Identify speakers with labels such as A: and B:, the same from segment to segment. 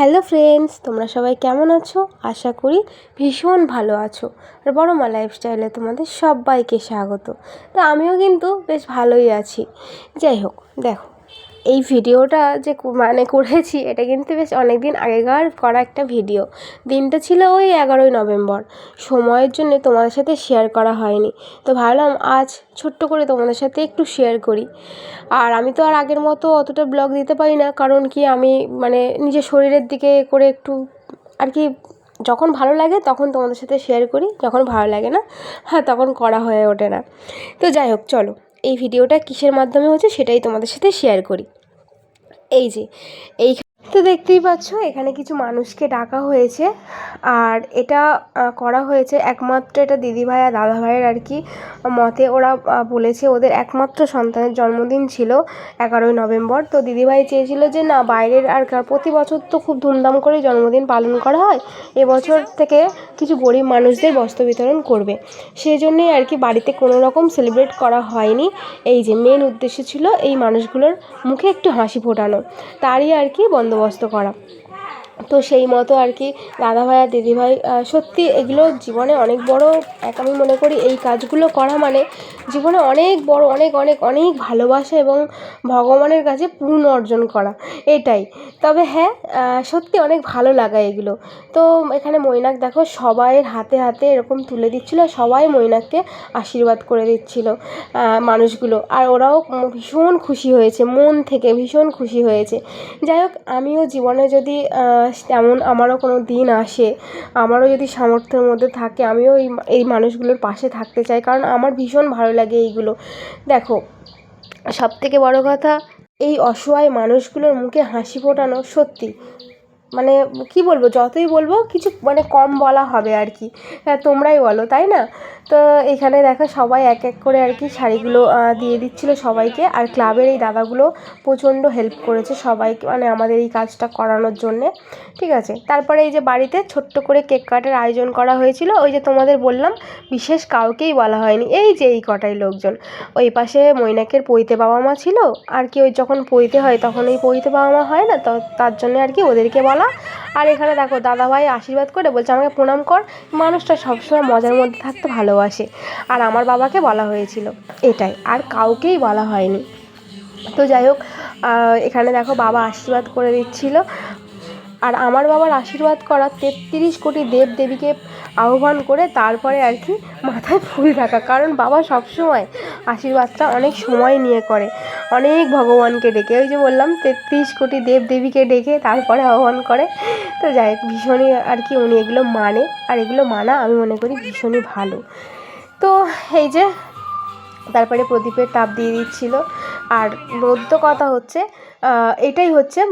A: Hello friends, তোমরা সবাই কেমন আছো? আশা করি ভীষণ ভালো আছো। আর বড় মা লাইফস্টাইলে তোমাদের সবাইকে স্বাগত। তো আমিও কিন্তু বেশ ভালোই আছি। যাই হোক, দেখো এই ভিডিওটা যে মানে করেছি, এটা কিন্তু বেশ অনেক দিন আগেকার করা একটা ভিডিও। দিনটা ছিল ওই এগারোই নভেম্বর। সময়ের জন্য তোমাদের সাথে শেয়ার করা হয়নি। তো ভাবলাম আজ ছোট্ট করে তোমাদের সাথে একটু শেয়ার করি। আর আমি তো আর আগের মতো অতটা ব্লগ দিতে পারি না, কারণ কি আমি মানে নিজের শরীরের দিকে করে একটু আর কি যখন ভালো লাগে তখন তোমাদের সাথে শেয়ার করি, যখন ভালো লাগে না হ্যাঁ তখন করা হয়ে ওঠে না। তো যাই হোক, চলো। এই ভিডিওটা কিসের মাধ্যমে হচ্ছে সেটাই তোমাদের সাথে শেয়ার করি। এই যে এই তো দেখতেই পাচ্ছ, এখানে কিছু মানুষকে ডাকা হয়েছে। আর এটা করা হয়েছে একমাত্র এটা দিদিভাই আর দাদাভাইয়ের আর কি মতে। ওরা বলেছে ওদের একমাত্র সন্তানের জন্মদিন ছিল এগারোই নভেম্বর। তো দিদিভাই চেয়েছিল যে, না, বাইরের আর প্রতি বছর তো খুব ধুমধাম করে জন্মদিন পালন করা হয়। এবছর থেকে কিছু গরিব মানুষদের বস্ত্র বিতরণ করবে। সেই জন্যই আর কি বাড়িতে কোনো রকম সেলিব্রেট করা হয়নি। এই যে, মেন উদ্দেশ্য ছিল এই মানুষগুলোর মুখে একটু হাসি ফোটানো। তারই আর কি বন্দোবস্ত করা। তো সেই মতো আর কি দাদাভাই আর দিদিভাই সত্যি এগুলো জীবনে অনেক বড়, এক আমি মনে করি এই কাজগুলো করা মানে জীবনে অনেক বড়, অনেক অনেক অনেক ভালোবাসা এবং ভগবানের কাছে পূর্ণ অর্জন করা, এটাই। তবে হ্যাঁ সত্যি অনেক ভালো লাগা এগুলো। তো এখানে মৈনাক দেখো সবাইয়ের হাতে হাতে এরকম তুলে দিচ্ছিল, সবাই মৈনাককে আশীর্বাদ করে দিচ্ছিল মানুষগুলো। আর ওরাও ভীষণ খুশি হয়েছে, মন থেকে ভীষণ খুশি হয়েছে। যাই হোক, আমিও জীবনে যদি আহ, তেমন আমারও কোনো দিন আসে। আমারও যদি সামর্থ্যের মধ্যে থাকে আমিও এই এই মানুষগুলোর পাশে থাকতে চাই কারণ আমার ভীষণ ভালো লাগে এইগুলো। দেখো সব থেকে বড় কথা এই অসহায় মানুষগুলোর মুখে হাসি ফোটানো সত্যি। মানে কি বলব, যতই বলব কিছু মানে কম বলা হবে আর কি। হ্যাঁ তোমরাই বলো, তাই না? তো এখানে দেখো সবাই এক এক করে আর কি শাড়িগুলো দিয়ে দিচ্ছিল সবাইকে। আর ক্লাবের এই দাদাগুলো প্রচণ্ড হেল্প করেছে সবাইকে মানে আমাদের এই কাজটা করানোর জন্যে, ঠিক আছে? তারপরে এই যে বাড়িতে ছোট্ট করে কেক কাটার আয়োজন করা হয়েছিল, ওই যে তোমাদের বললাম, বিশেষ কাউকেই বলা হয়নি। এই যে এই কটাই লোকজন। ওই পাশে মৈনাকের পৈতে বাবা মা ছিল, আর কি ওই যখন পৈতে হয় তখন ওই পৈতে বাবা মা হয় না, তো, তার জন্য আর কি ওদেরকে বলা আর এখানে দেখো দাদাভাই আশীর্বাদ করে বলছে, আমাকে প্রণাম কর। মানুষটা সবসময় মজার মধ্যে থাকতে ভালোবাসে। আর আমার বাবাকে বলা হয়েছিল। এটাই। আর কাউকেই বলা হয়নি। তো যাই হোক এখানে দেখো বাবা আশীর্বাদ করে দিচ্ছিল। আর আমার বাবার আশীর্বাদ করা তেত্রিশ কোটি দেব দেবীকে আহ্বান করে তারপরে আর কি মাথায় ফুল রাখা কারণ বাবা সবসময় আশীর্বাদটা অনেক সময় নিয়ে করে। অনেক ভগবানকে ডেকে, ওই যে বললাম, তেত্রিশ কোটি দেব দেবীকে ডেকে তারপরে আহ্বান করে। তো যাই ভীষণই আর কি উনি এগুলো মানে আর এগুলো মানা আমি মনে করি ভীষণই ভালো। তো এই যে তারপরে প্রদীপের তাপ দিয়ে দিচ্ছিল। আর মধ্য কথা হচ্ছে এটাই হচ্ছে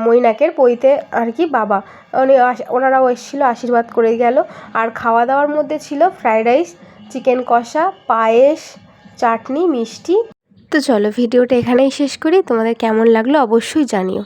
A: মৈনাকের পৈতে আর কি বাবা। উনি আস- ওনারাও এসেছিল, আশীর্বাদ করে গেল। আর খাওয়া দাওয়ার মধ্যে ছিল ফ্রায়েড রাইস, চিকেন কষা, পায়েস, চাটনি, মিষ্টি। তো চলো, ভিডিওটা এখানেই শেষ করি। তোমাদের কেমন লাগল অবশ্যই জানিও।